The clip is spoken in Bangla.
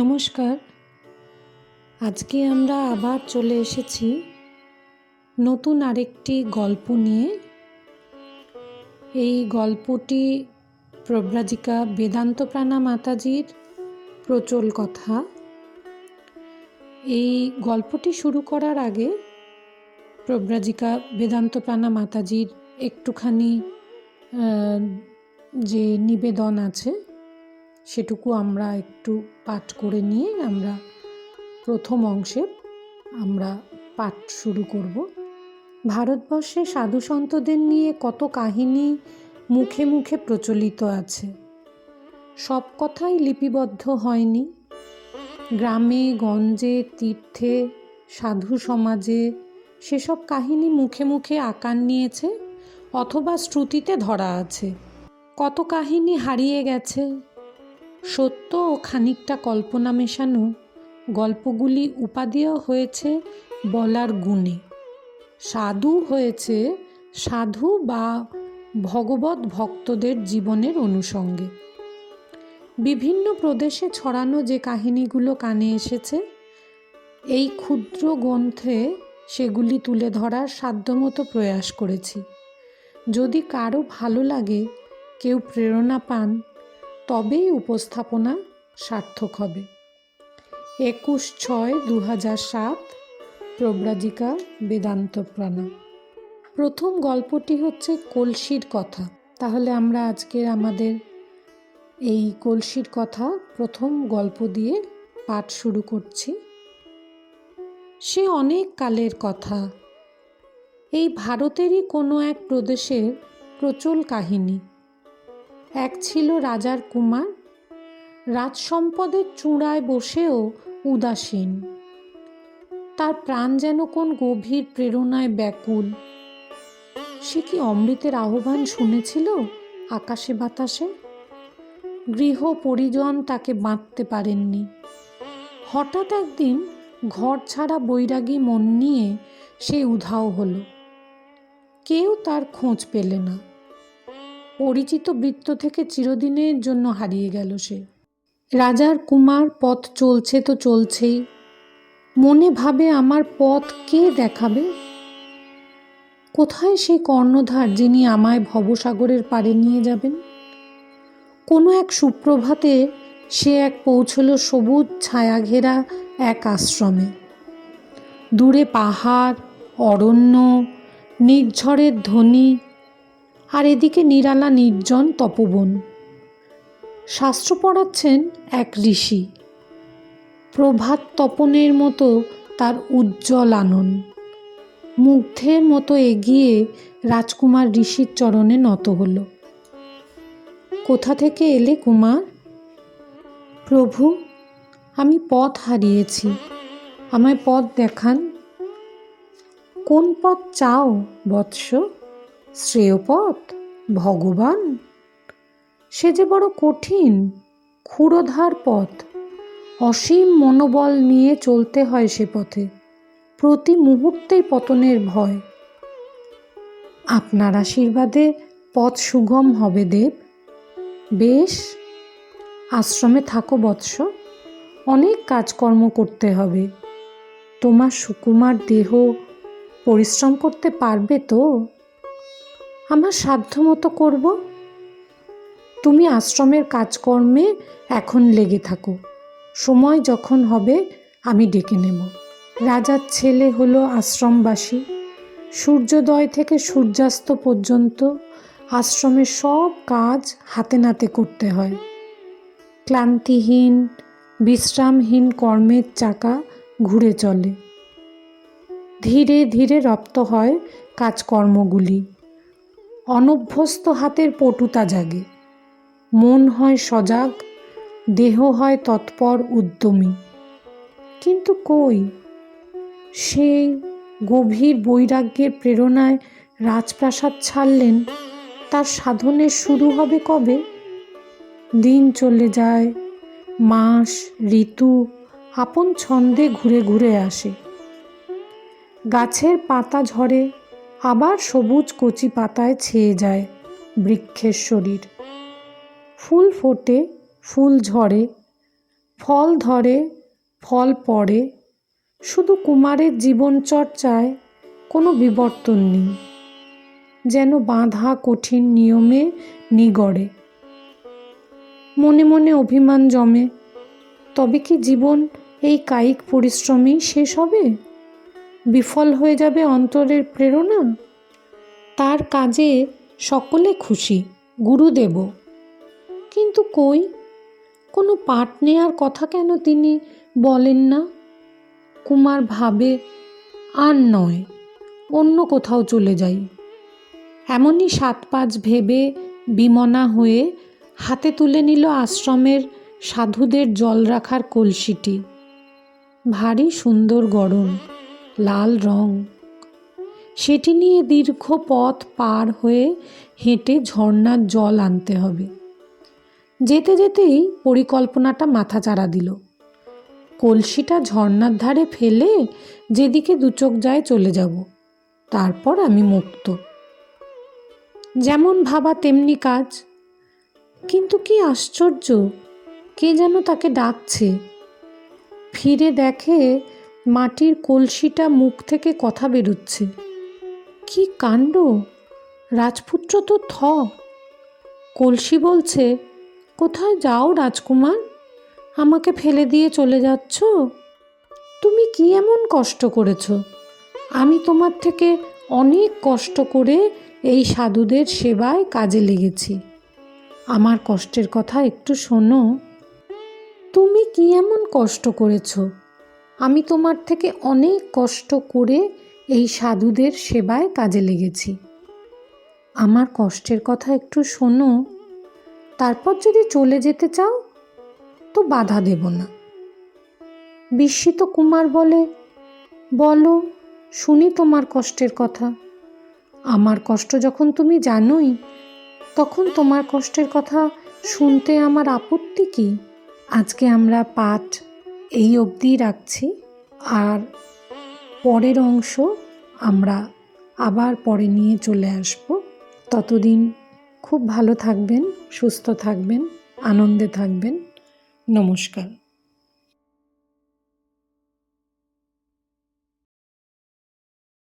নমস্কার। আজকে আমরা আবার চলে এসেছি নতুন আরেকটি গল্প নিয়ে। এই গল্পটি প্রব্রাজিকা বেদান্ত প্রাণা মাতাজির প্রচল কথা। এই গল্পটি শুরু করার আগে প্রব্রাজিকা বেদান্ত প্রাণা মাতাজির একটুখানি যে নিবেদন আছে সেটুকু আমরা একটু পাঠ করে নিয়ে আমরা প্রথম অংশে আমরা পাঠ শুরু করব। ভারতবর্ষে সাধু সন্তদের নিয়ে কত কাহিনী মুখে মুখে প্রচলিত আছে? সব কথাই লিপিবদ্ধ হয়নি। গ্রামে, গঞ্জে, তীর্থে, সাধু সমাজে সেসব কাহিনী মুখে মুখে আকার নিয়েছে অথবা শ্রুতিতে ধরা আছে। কত কাহিনী হারিয়ে গেছে? সত্য ও খানিকটা কল্পনা মেশানো গল্পগুলি উপাদেয় হয়েছে বলার গুণে। সাধু হয়েছে সাধু বা ভগবত ভক্তদের জীবনের অনুষঙ্গে বিভিন্ন প্রদেশে ছড়ানো যে কাহিনীগুলো কানে এসেছে, এই ক্ষুদ্র গ্রন্থে সেগুলি তুলে ধরার সাধ্যমতো প্রয়াস করেছি। যদি কারও ভালো লাগে, কেউ প্রেরণা পান তবেই উপস্থাপনা সার্থক হবে। একুশ ছয় দু হাজার সাত, প্রব্রাজিকা বেদান্ত প্রাণা প্রথম গল্পটি হচ্ছে কলসির কথা। তাহলে আমরা আজকের আমাদের এই কলসির কথা প্রথম গল্প দিয়ে পাঠ শুরু করছি। সে অনেক কালের কথা। এই ভারতেরই কোনো এক প্রদেশের প্রচল কাহিনী। এক ছিল রাজার কুমার। রাজসম্পদের চূড়ায় বসেও উদাসীন। তার প্রাণ যেন কোন গভীর প্রেরণায় ব্যাকুল। সে কি অমৃতের আহ্বান শুনেছিল আকাশে বাতাসে? গৃহ পরিজন তাকে বাঁধতে পারেননি। হঠাৎ একদিন ঘর ছাড়া বৈরাগী মন নিয়ে সে উধাও হলো। কেউ তার খোঁজ পেলে না। পরিচিত বৃত্ত থেকে চিরদিনের জন্য হারিয়ে গেল সে। রাজার কুমার পথ চলছে তো চলছেই। মনে ভাবে আমার পথ কে দেখাবে? কোথায় সেই কর্ণধার যিনি আমায় ভবসাগরের পাড়ে নিয়ে যাবেন? কোনো এক সুপ্রভাতে সে এক পৌঁছল সবুজ ছায়া ঘেরা এক আশ্রমে। দূরে পাহাড়, অরণ্য, নির্ঝরের ধ্বনি আর এদিকে নিরালা নির্জন তপবন। শাস্ত্র পড়াচ্ছেন এক ঋষি। প্রভাত তপনের মতো তার উজ্জ্বল আনন। মুগ্ধের মতো এগিয়ে রাজকুমার ঋষির চরণে নত হল। কোথা থেকে এলে কুমার? প্রভু, আমি পথ হারিয়েছি। আমায় পথ দেখান। কোন পথ চাও বৎস? শ্রেয়পথ ভগবান? সে যে বড় কঠিন ক্ষুরোধার পথ। অসীম মনোবল নিয়ে চলতে হয় সে পথে, প্রতি মুহূর্তেই পতনের ভয়। আপনার আশীর্বাদে পথ সুগম হবে, দেব। বেশ, আশ্রমে থাকো বৎস, অনেক কাজকর্ম করতে হবে। তোমার সুকুমার দেহ পরিশ্রম করতে পারবে তো? আমার সাধ্যমতো করব? তুমি আশ্রমের কাজকর্মে এখন লেগে থাকো। সময় যখন হবে, আমি ডেকে নেব। রাজার ছেলে হলো আশ্রমবাসী। সূর্যোদয় থেকে সূর্যাস্ত পর্যন্ত আশ্রমের সব কাজ হাতে নাতে করতে হয়। ক্লান্তিহীন, বিশ্রামহীন কর্মের চাকা ঘুরে চলে। ধীরে ধীরে রপ্ত হয় কাজকর্মগুলি। অনভ্যস্ত হাতের পটুতা জাগে। মন হয় সজাগ, দেহ হয় তৎপর উদ্যমী। কিন্তু কই? সেই গভীর বৈরাগ্যের প্রেরণায় রাজপ্রাসাদ ছাড়লেন, তার সাধনের শুরু হবে কবে? দিন চলে যায়, মাস, ঋতু আপন ছন্দে ঘুরে ঘুরে আসে। গাছের পাতা ঝরে আবার সবুজ কচি পাতায় ছেয়ে যায় বৃক্ষের শরীর। ফুল ফোটে, ফুল ঝরে, ফল ধরে, ফল পড়ে। শুধু কুমারের জীবনচর্চায় কোনো বিবর্তন নেই, যেন বাঁধা কঠিন নিয়মে নিগড়ে। মনে মনে অভিমান জমে, তবে কি জীবন এই কায়িক পরিশ্রমেই শেষ হবে? বিফল হয়ে যাবে অন্তরের প্রেরণা? তার কাজে সকলে খুশি গুরুদেব কিন্তু কই? কোনো পাঠ নেয়ার কথা কেন তিনি বলেন না? কুমার ভাবে, আর নয়, অন্য কোথাও চলে যাই। এমনই সাত পাঁচ ভেবে বিমনা হয়ে হাতে তুলে নিল আশ্রমের সাধুদের জল রাখার কলসিটি। ভারী সুন্দর গরম লাল রং। সেটি নিয়ে দীর্ঘ পথ পার হয়ে হেঁটে ঝর্ণার জল আনতে হবে। যেতে যেতেই পরিকল্পনাটা মাথাচাড়া দিল। কলসিটা ঝর্নার ধারে ফেলে যেদিকে দুচোখ যায় চলে যাব। তারপর আমি মুক্ত। যেমন ভাবা তেমনি কাজ। কিন্তু কি আশ্চর্য, কে যেন তাকে ডাকছে। ফিরে দেখে মাটির কলসিটা মুখ থেকে কথা বেরোচ্ছে। কি কাণ্ড? রাজপুত্র তো থ। কলসি বলছে, কোথায় যাও রাজকুমার? আমাকে ফেলে দিয়ে চলে যাচ্ছ? তুমি কি এমন কষ্ট করেছ? আমি তোমার থেকে অনেক কষ্ট করে এই সাধুদের সেবায় কাজে লেগেছি। আমার কষ্টের কথা একটু শোনো। তুমি কি এমন কষ্ট করেছ? আমি তোমার থেকে অনেক কষ্ট করে এই সাধুদের সেবায় কাজে লেগেছি। আমার কষ্টের কথা একটু শোনো। তারপর যদি চলে যেতে চাও, তো বাধা দেব না। বিস্মিত কুমার বলে, বলো, শুনি তোমার কষ্টের কথা। আমার কষ্ট যখন তুমি জানোই, তখন তোমার কষ্টের কথা শুনতে আমার আপত্তি কি? আজকে আমরা পাঠ এই অবধি রাখছি। আর পরের অংশ আমরা আবার পরে নিয়ে চলে আসব। ততদিন খুব ভালো থাকবেন, সুস্থ থাকবেন, আনন্দে থাকবেন। নমস্কার।